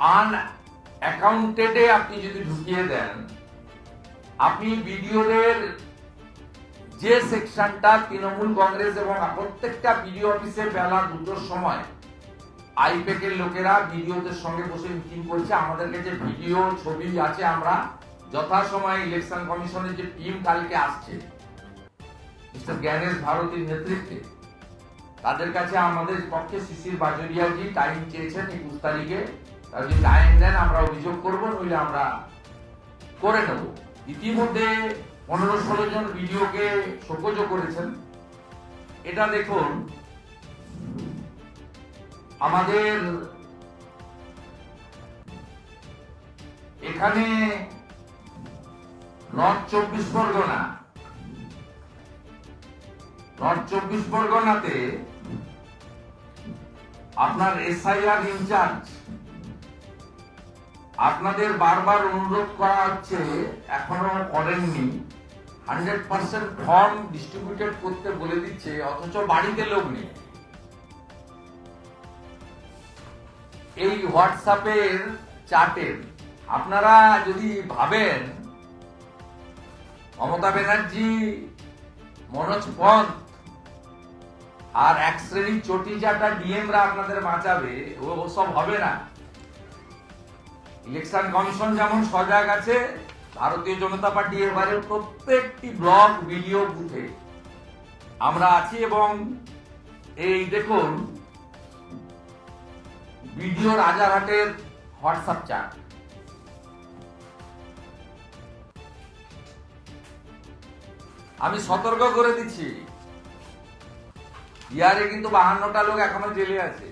আন অ্যাকাউন্টেডে আপনি যদি ঢুকিয়ে দেন, আপনি বিডিওদের যে সেকশনটা তৃণমূল কংগ্রেস এবং প্রত্যেকটা বিডিও অফিসে বেলা দুটোর সময় লোকেরা ভিডিওদের সঙ্গে বসে মিটিং করছে। আমাদের কাছে ভিডিও ছবি আছে আমরা যথাসময়ে ইলেকশন কমিশনের যে টিম কালকে আসছে, মিস্টার জ্ঞানেশ ভারতীর নেতৃত্বে, তাদের কাছে আমাদের পক্ষে শিশির বাজরিয়াজি টাইম চেয়েছেন একুশ তারিখে। তারা যদি টাইম দেন, আমরা অভিযোগ করব, নইলে আমরা করে নেব। ইতিমধ্যে পনেরো ষোলো জন ভিডিওকে শোকজও করেছেন। এটা দেখুন, আমাদের এখানে নর্থ চব্বিশ পরগনা নর্থ চব্বিশ পরগনাতে আপনার এসআইআর ইনচার্জ আপনাদের বারবার অনুরোধ করা হচ্ছে, এখনও করেননি। হান্ড্রেড পার্সেন্ট ফর্ম ডিস্ট্রিবিউটেড করতে বলে দিচ্ছে, অথচ বাড়িতে লোক নেই। এই হোয়াটসঅ্যাপের চার্টের আপনারা যদি ভাবেন, মমতা ব্যানার্জি, মনোজ পন্থ আর এক শ্রেণির চটি চাটা ডিএমরা আপনাদের বাঁচাবে, ও সব হবে না। ইলেকশন কমিশন যেমন সজাগ আছে, ভারতীয় জনতা পার্টি এবারে প্রত্যেকটি ব্লক ভিডিও বুথে। আমরা আছি এবং এই দেখুন ভিডিও রাজারহাটের হোয়াটসঅ্যাপ চার্ট আমি সতর্ক করে দিচ্ছি। ইয়ারে কিন্তু বাহান্নটা লোক এখনও জেলে আছে।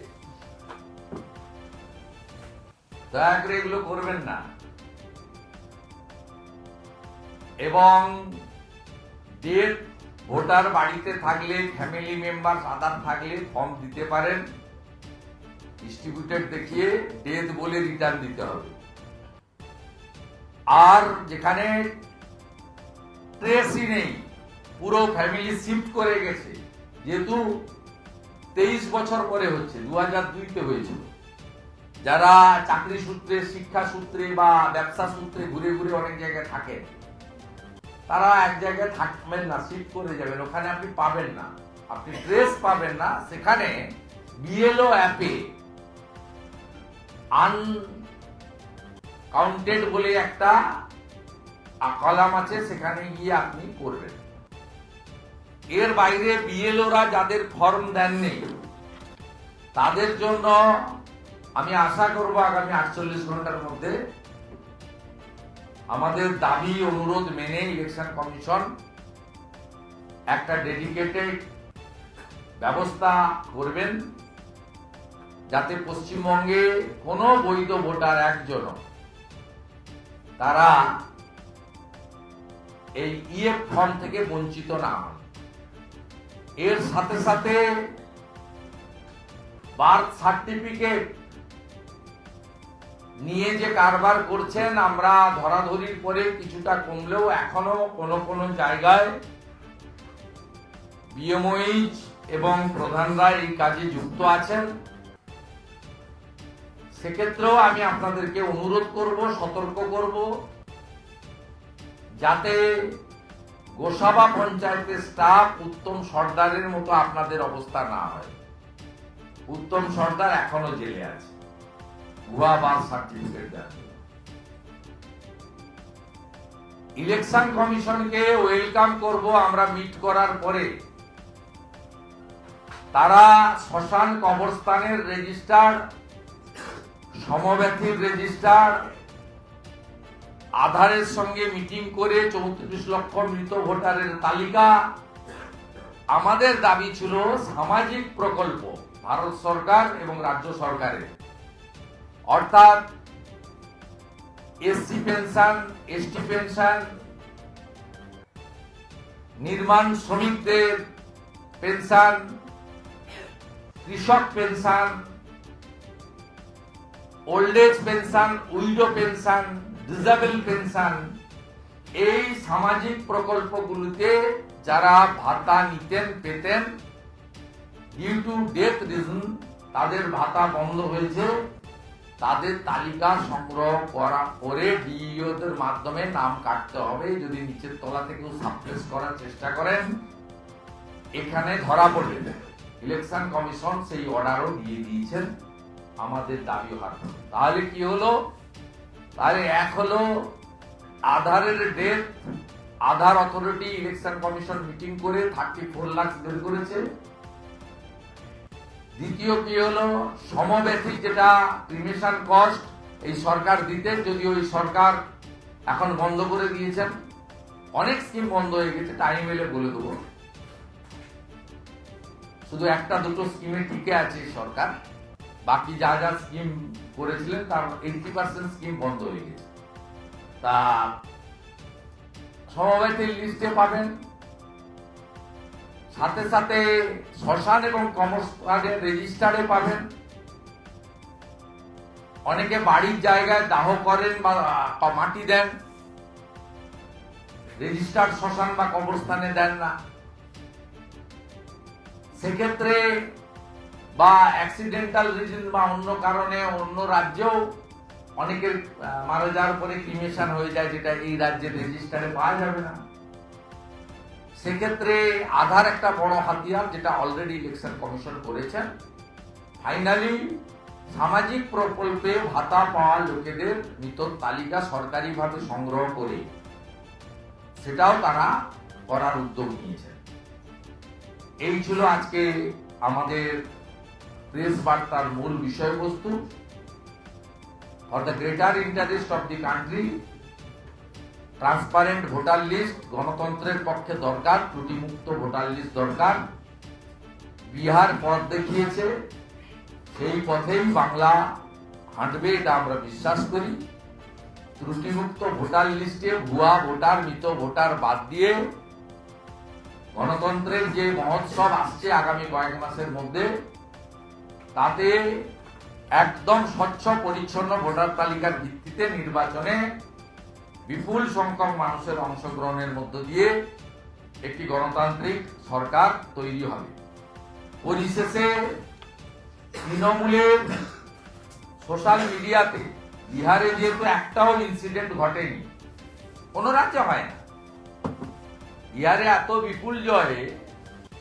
দয়া করে এগুলো করবেন না। এবং ভোটার বাড়িতে থাকলে ফ্যামিলি মেম্বার আধার থাকলে ফর্ম দিতে পারেন। দেখিয়ে ডেথ বলে রিটার্ন দিতে হবে। আর যেখানে ট্রেসই নেই, পুরো ফ্যামিলি শিফট করে গেছে, যেহেতু তেইশ বছর পরে হচ্ছে দু হাজার দুইতে হয়েছিল। যারা চাকরি সূত্রে, শিক্ষা সূত্রে বা ব্যবসা সূত্রে ঘুরে ঘুরে অনেক জায়গায় থাকেন, তারা এক জায়গায় থাকবেন না শিফট করে যাবেন, ওখানে আপনি পাবেন না। আপনি ড্রেস পাবেন না, সেখানে বিএলও অ্যাপে আন কাউন্টেড বলে একটা কলাম আছে, সেখানে গিয়ে আপনি করবেন। এর বাইরে বিএলওরা যাদের ফর্ম দেননি, তাদের জন্য আমি আশা করব আগামী আটচল্লিশ ঘণ্টার মধ্যে আমাদের দাবি, অনুরোধ মেনে ইলেকশন কমিশন একটা ডেডিকেটেড ব্যবস্থা করবেন যাতে পশ্চিমবঙ্গে কোনো বৈধ ভোটার একজন তারা এই ইএফ ফর্ম থেকে বঞ্চিত না হন। এর সাথে সাথে বার্থ সার্টিফিকেট নিয়ে যে কারবার করছেন, আমরা ধরাধরির পরে কিছুটা কমলেও এখনও কোনো কোনো জায়গায় বিএমওইচ এবং প্রধানরা এই কাজে যুক্ত আছেন। সেক্ষেত্রেও আমি আপনাদেরকে অনুরোধ করব, সতর্ক করব, যাতে গোসাবা পঞ্চায়েতের স্টাফ উত্তম সর্দারের মতো আপনাদের অবস্থা না হয়। উত্তম সর্দার এখনও জেলে আছে। ভুয়া বার্থ সার্টিফিকেট জন্য। ইলেকশন কমিশনকে ওয়েলকাম করব আমরা মিট করার পরে। তারা শ্মশান কবরস্থানের রেজিস্টার রেজিস্টার আধারের সঙ্গে মিটিং করে চৌত্রিশ লক্ষ মৃত ভোটারের তালিকা। আমাদের দাবি ছিল সামাজিক প্রকল্প, ভারত সরকার এবং রাজ্য সরকারের। অর্থাৎ এসসি পেনশন এসটি পেনশন নির্মাণ শ্রমিকদের পেনশন কৃষক pension old age pension widow pension disable pension এই সামাজিক প্রকল্পগুলিতে যারা ভাতা নিতেন, পেতেন ডিউ টু ডেথ রিজন তাদের ভাতা বন্ধ হয়েছে। তাদের তালিকা সংগ্রহ করা, করে ডিইওদের মাধ্যমে নাম কাটতে হবে। যদি নিচের তলা থেকেও সাপ্রেস করার চেষ্টা করেন, এখানে ধরা পড়বে। ইলেকশন কমিশন সেই অর্ডারও দিয়ে দিয়েছেন আমাদের দাবি হার তাহলে কি হলো? তাহলে এক হলো আধারের date Aadhaar authority election commission meeting করে থার্টি ফোর লাখ বের করেছে। দ্বিতীয় কি হলো? সমব্যথী যেটা প্রিমিশন কস্ট এই সরকার দিতেন যদি ওই সরকার এখন বন্ধ করে দিয়েছেন। অনেক স্কিম বন্ধ হয়ে গেছে টাইম এলে বলে দেবো। শুধু একটা, দুটো স্কিমে টিকে আছে সরকার। বাকি যা যা স্কিম করেছিলেন, তার এইটি পার্সেন্ট স্কিম বন্ধ হয়ে গেছে। তা সমবায়তের লিস্টে পাবেন। সাথে সাথে শ্মশান এবং কমস্টারের রেজিস্টারে পাবেন। অনেকে বাড়ির জায়গায় দাহ করেন বা মাটি দেন। রেজিস্টার্ড শ্মশান বা কবরস্থানে দেন না। সেক্ষেত্রে বা অ্যাক্সিডেন্টাল রিজন বা অন্য কারণে অন্য রাজ্যেও অনেকের মারা যাওয়ার পরে ক্রিমেশন হয়ে যায়, যেটা এই রাজ্যের রেজিস্টারে পাওয়া যাবে না। সেক্ষেত্রে আধার একটা বড় হাতিয়ার যেটা অলরেডি ইলেকশন কমিশন করেছেন। ফাইনালি সামাজিক প্রকল্পে ভাতা পাওয়া লোকেদের মৃতর তালিকা সরকারিভাবে সংগ্রহ করে সেটাও তারা করার উদ্যোগ নিয়েছেন। এই ছিল আজকে আমাদের প্রেস বার্তার মূল বিষয়বস্তু। For the greater interest of the country transparent voter list গণতন্ত্রের পক্ষে দরকার, ত্রুটিমুক্ত ভোটার লিস্ট দরকার। বিহার পথ দেখিয়েছে, সেই পথেই বাংলা হাঁটবে, এটা আমরা বিশ্বাস করি। ত্রুটিমুক্ত ভোটার লিস্টে ভুয়া ভোটার, মৃত ভোটার বাদ দিয়ে গণতন্ত্রের যে মহোৎসব আসছে আগামী কয়েক মাসের মধ্যে, তাতে একদম স্বচ্ছ, পরিচ্ছন্ন ভোটার তালিকার ভিত্তিতে নির্বাচনে বিপুল সংখ্যক মানুষের অংশগ্রহণের মধ্য দিয়ে একটি গণতান্ত্রিক সরকার তৈরি হবে। পরিশেষে তৃণমূলের সোশ্যাল মিডিয়াতে বিহারে যেহেতু একটাও ইনসিডেন্ট ঘটেনি, কোনো রাজ্যে হয় না। বিহারে এত বিপুল জয়ে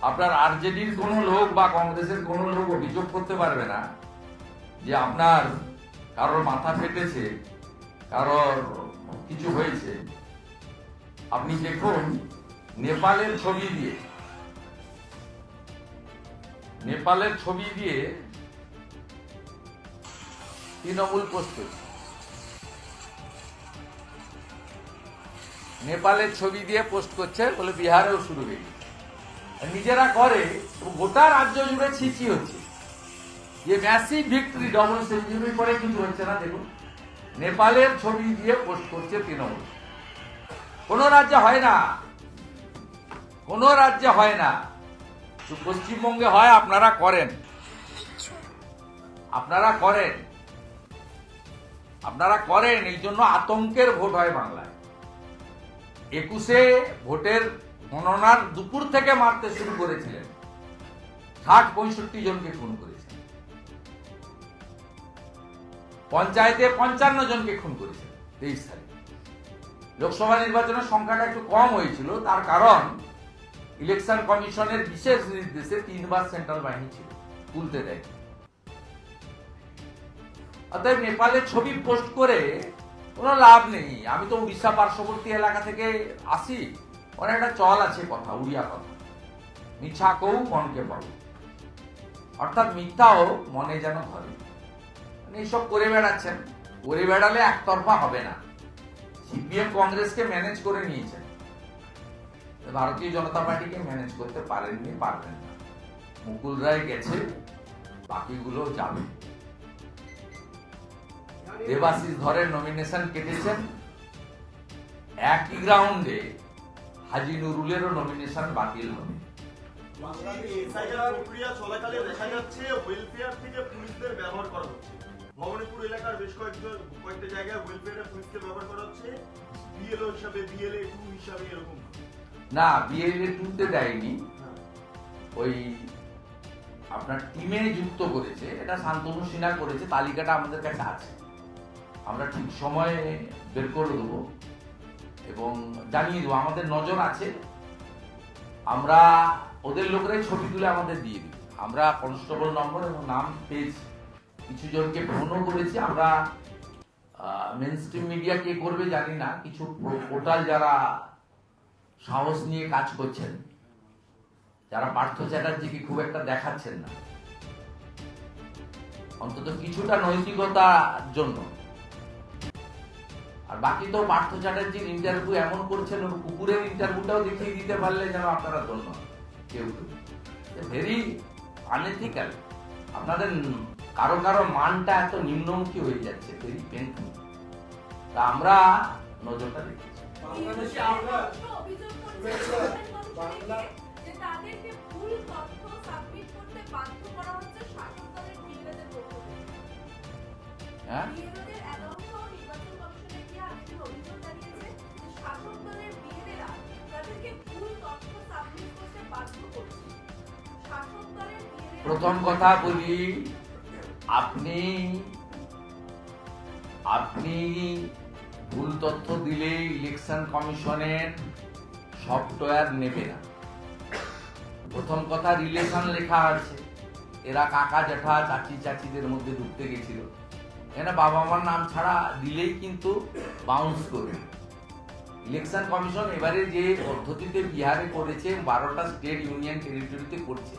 আপনার আরজেডির কোনো লোক বা কংগ্রেসের কোনো লোক অভিযোগ করতে পারবে না যে আপনার কারোর মাথা ফেটেছে, কারোর কিছু হয়েছে। আপনি দেখুন, নেপালের ছবি দিয়ে, নেপালের ছবি দিয়ে তৃণমূল করছে। নেপালের ছবি দিয়ে পোস্ট করছে বলে বিহারেও শুরু হয়ে নিজেরা করে গোটা রাজ্য জুড়ে ছিচি হচ্ছে। যে ম্যাসিভ ভিক্টরি ডবল সেঞ্চুরি করে কিছু হচ্ছে না, দেখুন। নেপালের ছবি দিয়ে পোস্ট করছে তৃণমূল। কোন রাজ্যে হয় না। কোন রাজ্যে হয় না। পশ্চিমবঙ্গে হয়, আপনারা করেন। আপনারা করেন। আপনারা করেন, এই জন্য আতঙ্কের ভোট হয় বাংলায়। একুশে ভোটের গণনার দুপুর থেকে মারতে শুরু করেছিলেন। ষাট, পঁয়ষট্টি জনকে খুন করেছেন পঞ্চায়েতে পঞ্চান্ন জনকে খুন করেছেন তেইশ সালে লোকসভা নির্বাচনের সংখ্যাটা একটু কম হয়েছিল, তার কারণ ইলেকশন কমিশনের বিশেষ নির্দেশে তিনবার সেন্ট্রাল বাহিনী ছিল, তুলতে দেয় অতএব নেপালের ছবি পোস্ট করে কোনো লাভ নেই। আমি তো উড়িষ্যা পার্শ্ববর্তী এলাকা থেকে আসি ওর একটা চল আছে কথা, উড়িয়া কথা। মিছা কৌ মনকে পাবো অর্থাৎ মিথ্যাও মনে যেন ধরে। এইসব করে বেড়াচ্ছেন, করে বেড়ালে একতরফা হবে না। সিপিএম কংগ্রেসকে ম্যানেজ করে নিয়েছেন। ভারতীয় জনতা পার্টিকে ম্যানেজ করতে পারেননি, পারবেন না। মুকুল রায় গেছে, বাকিগুলো যাবে। দেবাশিস ধরের নমিনেশন কেটেছেন। একই গ্রাউন্ডে হাজি নুরুলেরও নমিনেশন বাতিল হবে। প্রক্রিয়া চলাকালে দেখা যাচ্ছে ওয়েলফেয়ার থেকে পুলিশদের ব্যবহার করা হচ্ছে। ভবানীপুর এলাকার বেশ কয়েকজন, কয়েকটা জায়গায় ওয়েলফেয়ারে পুলিশকে ব্যবহার করা হচ্ছে। বিএলও হিসাবে বিএলএ টু হিসাবে এরকম। না বিএলএ টুতে দেয়নি। ওই আপনার টিমে যুক্ত করেছে, এটা শান্তনু সিনহা করেছে, তালিকাটা আমাদের কাছে আছে। আমরা ঠিক সময়ে বের করে দেবো এবং জানিয়ে দেবো, আমাদের নজর আছে। আমরা ওদের লোকরাই ছবি তুলে আমাদের দিয়ে দিই আমরা কনস্টেবল নম্বর এবং নাম পেয়েছি। কিছু জনকে ফোনও করেছি, আমরা মেন স্ট্রিম মিডিয়া কে করবে জানি না, কিছু পোর্টাল যারা সাহস নিয়ে কাজ করছেন, যারা পার্থ চ্যাটার্জিকে খুব একটা দেখাচ্ছেন না। অন্তত কিছুটা নৈতিকতার জন্য। আর বাকি তো পার্থ চ্যাটার্জির ইন্টারভিউ এমন করছেন কুকুরের ইন্টারভিউটাও দেখিয়ে দিতে পারলে যেন আপনারা ধন্য, কেউ ভেরি আনএথিক্যাল আপনাদের কারও কারও মানটা এত নিম্নমুখী হয়ে যাচ্ছে ভেরি পেনফুল তা আমরা নজরটা রেখেছি। হ্যাঁ? প্রথম কথা বলি আপনি আপনি ভুল তথ্য দিলে ইলেকশন কমিশনের সফটওয়্যার নেবে না। প্রথম কথা রিলেশন লেখা আছে। এরা কাকা জ্যাঠা, চাচি চাচিদের মধ্যে ঢুকতে গেছিল। এখানে বাবা মার নাম ছাড়া দিলেই কিন্তু বাউন্স করবে ইলেকশন কমিশন এবারে যে পদ্ধতিতে বিহারে করেছে, বারোটা স্টেট ইউনিয়ন টেরিটরিতে করছে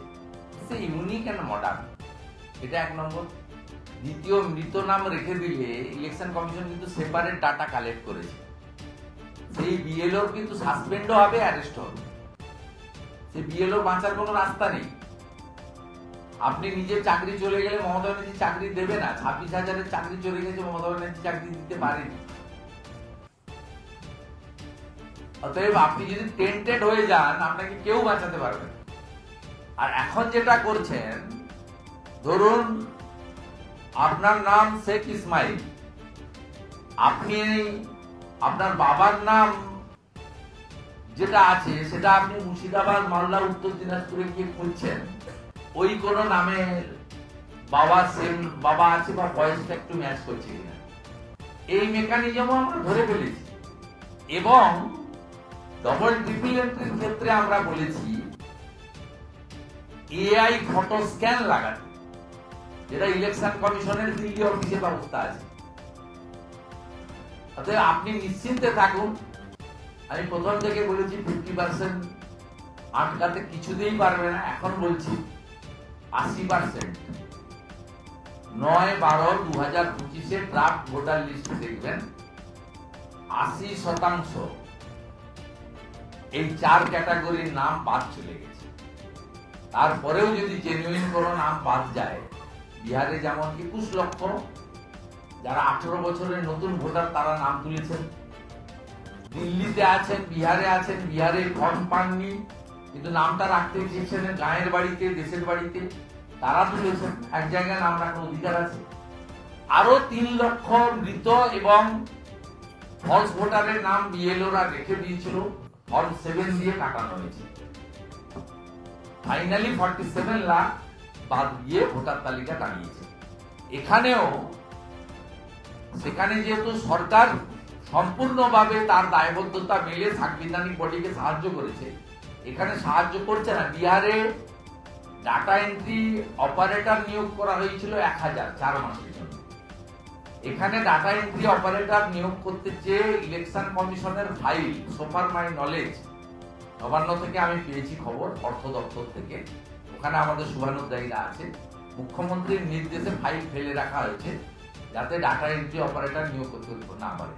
সে ইউনিক অ্যান্ড মডার্ন এটা এক নম্বর। দ্বিতীয়, মৃত নাম রেখে দিলে ইলেকশন কমিশন কিন্তু সেপারেট ডাটা কালেক্ট করেছে। সেই বিএলও কিন্তু সাসপেন্ডও হবে অ্যারেস্ট হবে। সেই বিএলও বাঁচার কোনো রাস্তা নেই। আপনি নিজের চাকরি চলে গেলে মমতা ব্যানার্জি চাকরি দেবে না। ছাব্বিশ হাজারের চাকরি চলে গেছে, মমতা ব্যানার্জি চাকরি দিতে পারেনি। অতএব আপনি যদি টেন্টেড হয়ে যান, আপনাকে কেউ বাঁচাতে পারবে। আর এখন যেটা করছেন ধরুন, আপনার নাম শেখ ইসমাইল। আপনি আপনার বাবার নাম যেটা আছে, সেটা আপনি মুর্শিদাবাদ, মালদা, উত্তর দিনাজপুরে গিয়ে খুঁজছেন। ওই কোন নামের বাবা, সেম বাবা আছে বা বয়সটা একটু ম্যাচ করছে কিনা। এই মেকানিজমও আমরা ধরে ফেলেছি। এবং ডবল ট্রিপল এন্ট্রির ক্ষেত্রে আমরা বলেছি এআই ফটো স্ক্যান লাগাতে। যেটা ইলেকশন কমিশনের দিল্লি অফিসে ব্যবস্থা আছে। অতএব আপনি নিশ্চিন্তে থাকুন। আমি প্রথম থেকে বলেছি ফিফটি পার্সেন্ট আটকাতে কিছুতেই পারবে না। এখন বলছি, আশি পার্সেন্ট নয় বারো দু হাজার পঁচিশে ড্রাফট ভোটার লিস্ট দেখবেন, আশি শতাংশ। এই চার ক্যাটাগরির নাম বাদ চলে গেছে। তারপরেও যদি জেনুইন কোনো নাম বাদ যায় বিহারে যেমন একুশ লক্ষ, যারা আঠারো বছরের নতুন ভোটার তারা নাম তুলেছেন। দিল্লিতে আছেন, বিহারে আছেন, বিহারে ফর্ম পাননি, কিন্তু নামটা রাখতে চেয়েছেন গায়ের বাড়িতে, দেশের বাড়িতে, তারা তুলেছেন, এক জায়গায় নাম রাখার অধিকার আছে। আরও তিন লক্ষ মৃত এবং ফলস ভোটারের নাম বিএলওরা রেখে দিয়েছিল, ফর্ম সেভেন দিয়ে কাটানো হয়েছে। ফাইনালি ফর্টি সেভেন লাখ বাদ দিয়ে ভোটার তালিকা টানিয়েছে এখানেও সেখানে যেহেতু সরকার সম্পূর্ণভাবে তার দায়বদ্ধতা মেলে সাংবিধানিক বডিকে সাহায্য করেছে, এখানে সাহায্য করছে না। বিহারে ডাটা এন্ট্রি অপারেটর নিয়োগ করা হয়েছিল এক হাজার চার মাসের জন্য। এখানে ডাটা এন্ট্রি অপারেটর নিয়োগ করতে চেয়ে ইলেকশন কমিশনের ফাইল সোফার মাই নলেজ নবান্ন থেকে আমি পেয়েছি খবর, অর্থ দপ্তর থেকে। ওখানে আমাদের শুভানুদ্দায়ীরা আছে। মুখ্যমন্ত্রীর নির্দেশে ফাইল ফেলে রাখা হয়েছে, যাতে ডাটা এন্ট্রি অপারেটর নিয়োগ করতে না পারে।